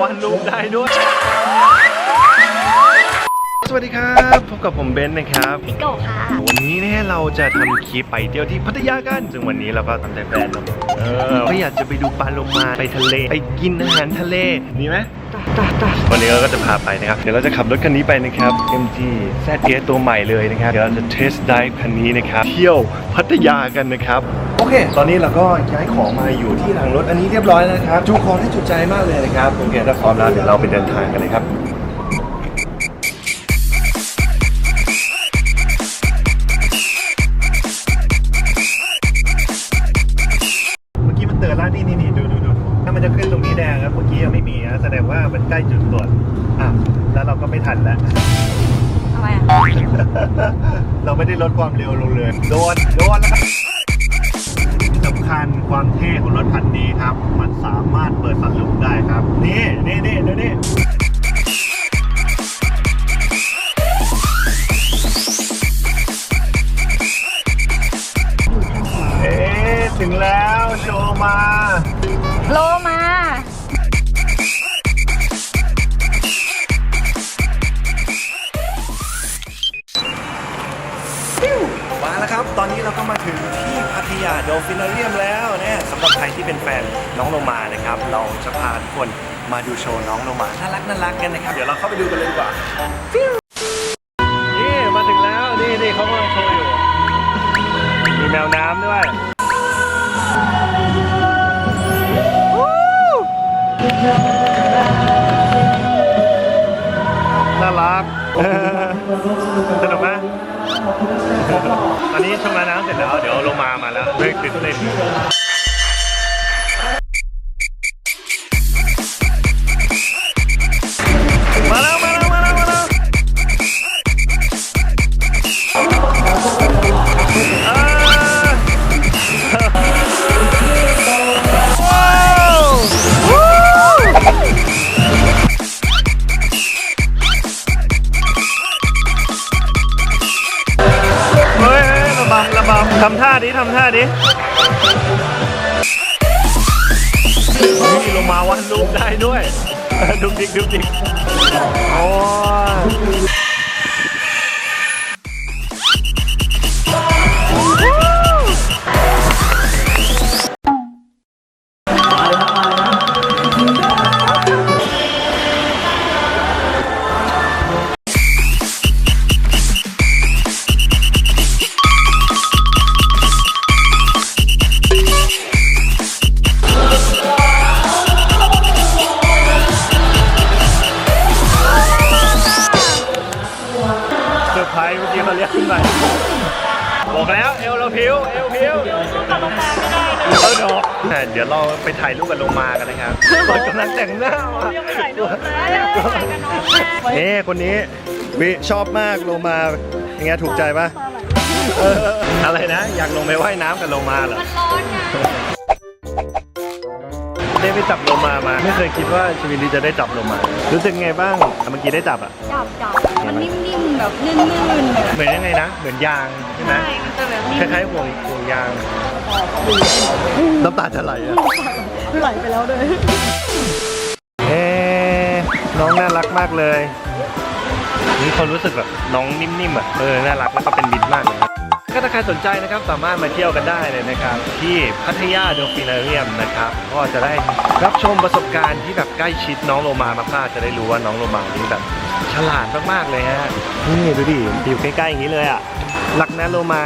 วาดรูปได้ด้วย สวัสดีครับพบกับผมเบนซ์นะครับพี่โกค่ะ วันนี้เนี่ยเราจะทำคลิปไปเที่ยวที่พัทยากันซึ่งวันนี้เราก็ตั้งใจแฟนเราเออไม่อยากจะไปดูปลาโลมาไปทะเลไปกินอาหารทะเลดีไหมวันนี้เราก็จะพาไปนะครับ เดี๋ยวเราจะขับรถคันนี้ไปนะครับ MG ZS ตัวใหม่เลยนะครับ เดี๋ยวเราจะเทสได้คันนี้นะครับ เที่ยวพัทยากันนะครับ โอเค ตอนนี้เราก็ย้ายของมาอยู่ที่หลังรถอันนี้เรียบร้อยแล้วนะครับจูของได้จุใจมากเลยนะครับ โอเคถ้าพร้อมแล้วเดี๋ยวเราไปเดินทางกันเลยครับ ไม่ได้ลดความเร็วลงเลย โดน โดนแล้วครับสำคัญความเท่ของรถคันนี้ครับ มันสามารถเปิดสันลุกได้ครับ นี่นี่นี่ดูนี่ น้องโลมานะครับ เราจะพาทุกคนมาดูโชว์น้องโลมาน่ารักน่ารักกันนะครับ เดี๋ยวเราเข้าไปดูกันเลยดีกว่านี่มาถึงแล้ว นี่นี่เขากำลังโชว์อยู่ มีแมวน้ำด้วยน่ารักสนุกไหมตอนนี้ชมระน้ำเสร็จแล้ว เดี๋ยวลงมามาแล้วเร่งตื่นเต้น ดุกดิกดุกดิกโอ้ย บอกแล้วเอลเราพิวเอลพิวเออดอกอะเดี๋ยวเราไปถ่ายรูปกับโลมากันนะครับตอนกำลังแต่งหน้ามานี่คนนี้วิชอบมากโลมาอย่างเงี้ยถูกใจปะเอออะไรนะ อยากลงไปว่ายน้ำกับโลมาเหรอ มันร้อนไงได้ไปจับโลมามา ไม่เคยคิดว่าชีวิตนี้จะได้จับโลมา รู้สึกไงบ้างเมื่อกี้ได้จับอะ จับจับ มันนิ่มๆแบบลื่นๆเลยเหมือนยังไงนะ เหมือนยางใช่ไหมใช่มันจะแบบคนิ่มล้ายๆห่วงห่วงยาง น้ำตาจะไหลอะ ไหลไปแล้วเลยเอ๊ะน้องน่ารักมากเลย นี่คนรู้สึกแบบน้องนิ่มๆอะ เออ น่ารักแล้วก็เป็นมิตรมากเลยนะ ก็ถ้าใครสนใจนะครับสามารถมาเที่ยวกันได้เลยนะครับที่พัทยาโดฟินาเรียมนะครับก็จะได้รับชมประสบการณ์ที่แบบใกล้ชิดน้องโลมามากๆจะได้รู้ว่าน้องโลมานี่แบบฉลาดมากๆเลยฮะนี่ดูดิอยู่ใกล้ๆอย่างนี้เลยอะรักนะโลมา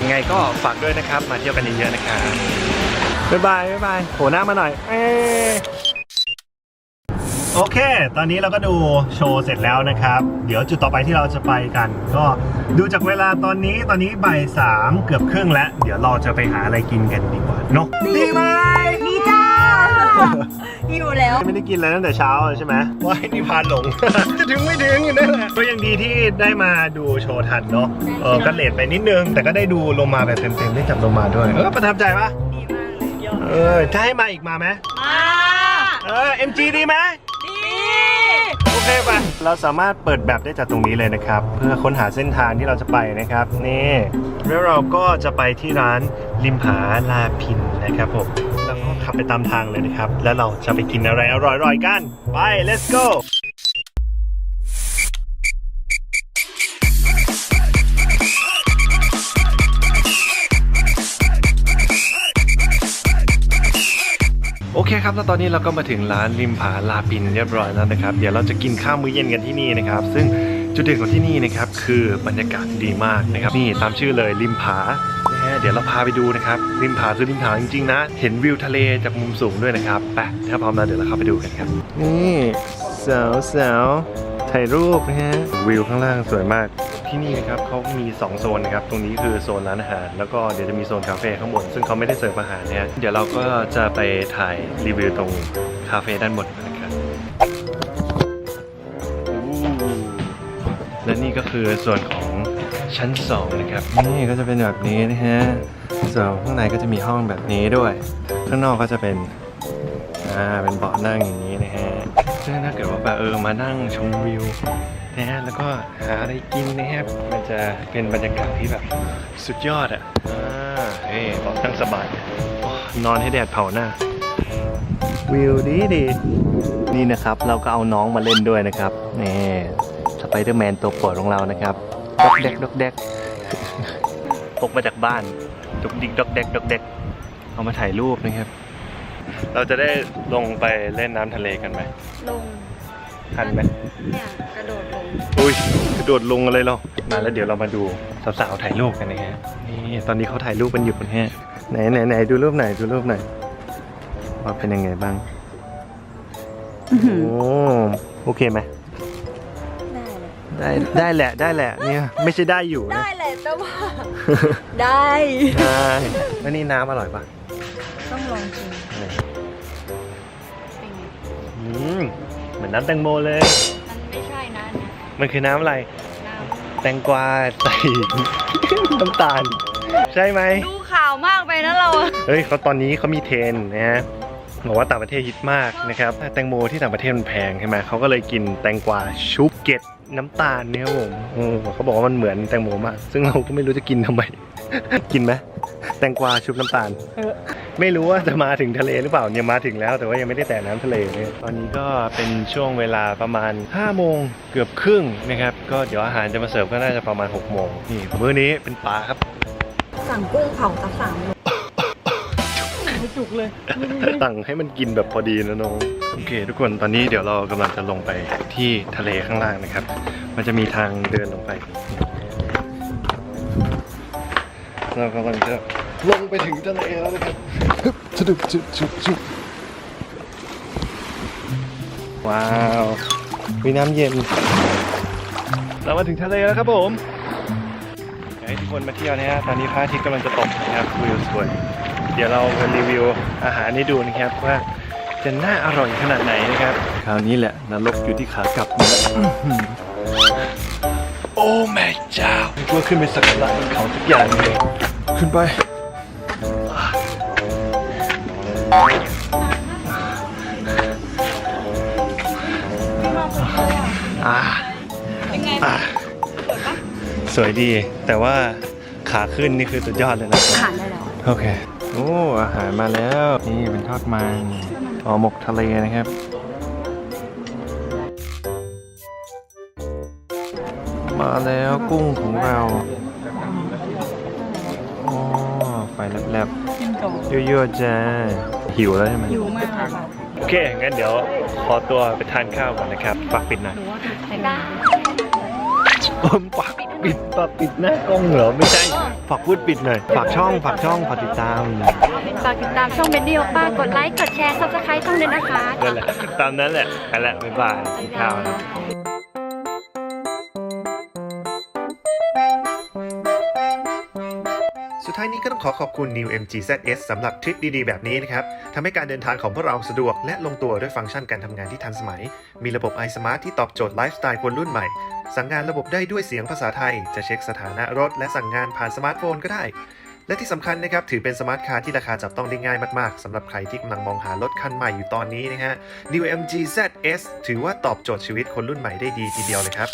ยังไงก็ฝากด้วยนะครับ มาเที่ยวกันเยอะๆนะครับบ๊ายบายบ๊ายบายโผล่หน้ามาหน่อยเอโอเค ตอนนี้เราก็ดูโชว์เสร็จแล้วนะครับ เดี๋ยวจุดต่อไปที่เราจะไปกัน ก็ ดูจากเวลาตอนนี้ตอนนี้บ่ายสามเกือบครึ่งแล้ว เดี๋ยวเราจะไปหาอะไรกินกันดีกว่าเนาะดีไหมดีจ้าอยู่แล้วไม่ได้กินอะไรตั้งแต่เช้าเลยใช่ไหมว้ายนี่พานหลง จะถึงไม่ถึงอยู่นั่นแหละก็ยังดีที่ได้มาดูโชว์ทันเนาะเออก็เลทไปนิดนึง แต่ก็ได้ดูลงมาแบบเต็มๆได้จับลงมาด้วยเออประทับใจปะดีมากเลยยอดเออถ้าให้มาอีกมาไหมมาเออ MG ดีไหม เทพอเคไปเราสามารถเปิดแบบได้จากตรงนี้เลยนะครับ เพื่อค้นหาเส้นทางที่เราจะไปนะครับ นี่แล้วเราก็จะไปที่ร้านริมผาลาพินนะครับผมแล้วก็ขับไปตามทางเลยนะครับ แล้วเราจะไปกินอะไรอร่อยๆกัน ไป let's go โอเคครับแล้วตอนนี้เราก็มาถึงร้านริมผาลาปินเรียบร้อยแล้วนะครับ เดี๋ยวเราจะกินข้าวมื้อเย็นกันที่นี่นะครับ ซึ่งจุดเด่นของที่นี่นะครับคือบรรยากาศดีมากนะครับ นี่ตามชื่อเลยริมผานะฮะเดี๋ยวเราพาไปดูนะครับริมผาคือริมผาจริงๆนะ เห็นวิวทะเลจากมุมสูงด้วยนะครับไปถ้าพร้อมแล้วเดี๋ยวเราเข้าไปดูกันครับ นี่สาวสาวถ่ายรูปนะฮะวิวข้างล่างสวยมาก ที่นี่นะครับเขามี2โซนนะครับตรงนี้คือโซนร้านอาหาร แล้วก็เดี๋ยวจะมีโซนคาเฟ่ข้างบน ซึ่งเขาไม่ได้เสิร์ฟอาหารเนี่ยเดี๋ยวเราก็จะไปถ่ายรีวิวตรงคาเฟ่ด้านบนกันะครับและนี่ก็คือส่วนของชั้น 2 นะครับ นี่ก็จะเป็นแบบนี้นะฮะส่วนข้างในก็จะมีห้องแบบนี้ด้วย ข้างนอกก็จะเป็นอ่าเป็นเบาะนั่งอย่างนี้นะฮะซึ่งถ้าเกิดว่าแบบเออมานั่งชมวิว นะฮะแล้วก็หาอะไรกินนะครับมันจะเป็นบรรยากาศที่แบบสุดยอดอะอ่าเฮ้ยเบาะนั่งสบายโอ้นอนให้แดดเผาหน้าวิวดีดีนี่นะครับ เราก็เอาน้องมาเล่นด้วยนะครับนี่สไปเดอร์แมนตัวโปรดของเรานะครับดอกแดกดอกแดกพกมาจากบ้านดุกดิกดอกแดกดอกแดกเอามาถ่ายรูปนะครับ เราจะได้ลงไปเล่นน้ำทะเลกันไหมลง ทันไหมเนี่ยกระโดดลงอุ้ยกระโดดลงอะไรเรามาแล้วเดี๋ยวเรามาดูสาวๆถ่ายรูปกันนะฮะนี่ตอนนี้เขาถ่ายรูปกันอยู่นะฮะไหนไหนไหนดูรูปไหนดูรูปไหนว่าเป็นยังไงบ้างโอ้โอเคไหมได้เลยได้ได้แหละได้แหละเนี่ยไม่ใช่ได้อยู่นะได้แหละแต่ว่า ได้ได้แล้วนี่น้ำอร่อยปะต้องลองกินเนี่ยเป็นไงอืมเห มือนน้ำแตงโมเลย มันไม่ใช่นะเนี่ยมันคือน้ำอะไร น้แตงกวาใส่ น้ำตาล ใช่ไหมำดูข่าวมากไปนะเราอะเฮ้ยเขาตอนนี้เขามีเทรนด์นะฮะบอกว่าต่างประเทศฮิตมากนะครับแตงโมที่ต่างประเทศมันแพงใช่ไหมเขาก็เลยกินแตงกวาชุบเกล็ดน้ำตาลเนี่ยครับผมอืมเขาบอกว่ามันเหมือนแตงโมมาก ซึ่งเราก็ไม่รู้จะกินทำไม กินไหม แตงกวาชุบน้ำตาล ไม่รู้ว่าจะมาถึงทะเลหรือเปล่าเนี่ยมาถึงแล้วแต่ว่ายังไม่ได้แตะน้ำทะเลเลยตอนนี้ก็เป็นช่วงเวลาประมาณ5โมงเกือบครึ่งนะครับก็เดี๋ยวอาหารจะมาเสิร์ฟก็น่าจะประมาณ6โมงนี่มื้อนี้เป็นปลาครับ สั่งกุ้งเผาตะสั่งไม่จุกเลยสั่งให้มันกินแบบพอดีนะน้องโอเค ทุกคนตอนนี้เดี๋ยวเรากำลังจะลงไปที่ทะเลข้างล่างนะครับ มันจะมีทางเดินลงไป เรากำลังจะลงไปถึงทะเลแล้วนะครับฮึบชุบชุบชุบชุบว้าวมีน้ำเย็น เรามาถึงทะเลแล้วครับผมอยากให้ทุกคนมาเที่ยวนะฮะตอนนี้พระอาทิตย์กำลังจะตกนะครับวิวสวย เดี๋ยวเรามารีวิวอาหารให้ดูนะครับว่าจะน่าอร่อยขนาดไหนนะครับ คราวนี้แหละนรกอยู่ที่ขากลับนี่แหละอื้อหือ โอ้แม่เจ้าว่าขึ้นไปสักการะบนเขาทุกอย่างเลยขึ้นไป อ่าเป็นไงอ่าสวยดี แต่ว่าขาขึ้นนี่คือสุดยอดเลยนะอาหารได้แล้ว โอเค โอ้ อาหารมาแล้ว นี่เป็นทอดมันห่อหมกทะเลนะครับ มาแล้วกุ้งของเราโอ้ไฟแลบกินก่อนๆยั่วๆจ้าหิวแล้วใช่ไหมหิวมากเลยค่ะโอเค งั้นเดี๋ยวขอตัวไปทานข้าวก่อนนะครับฝากปิดหน่อยหนูว่าแต่งได้เอมฝากปิดฝากปิดหน้ากล้องเหรอ ไม่ใช่ฝากพูดปิดหน่อย ฝากช่องฝากช่องฝากติดตาม ฝากติดตามช่องเบนดี้โอป้ากดไลค์ กดแชร์ซับสไครต์ช่องด้วยนะคะนั่นแหละ ตามนั้นแหละนั่นแหละบ๊ายบายกินข้าวนะ ท้ายนี้ก็ต้องขอขอบคุณ New MG ZS สำหรับทริปดีๆ แบบนี้นะครับทำให้การเดินทางของพวกเราสะดวกและลงตัวด้วยฟังก์ชันการทำงานที่ทันสมัย มีระบบ iSmart ที่ตอบโจทย์ไลฟ์สไตล์คนรุ่นใหม่ สั่งงานระบบได้ด้วยเสียงภาษาไทย จะเช็คสถานะรถและสั่งงานผ่านสมาร์ทโฟนก็ได้ และที่สำคัญนะครับถือเป็นสมาร์ทคาร์ที่ราคาจับต้องได้ง่ายมากๆสำหรับใครที่กำลังมองหารถคันใหม่อยู่ตอนนี้นะฮะ New MG ZS ถือว่าตอบโจทย์ชีวิตคนรุ่นใหม่ได้ดีทีเดียวเลยครับ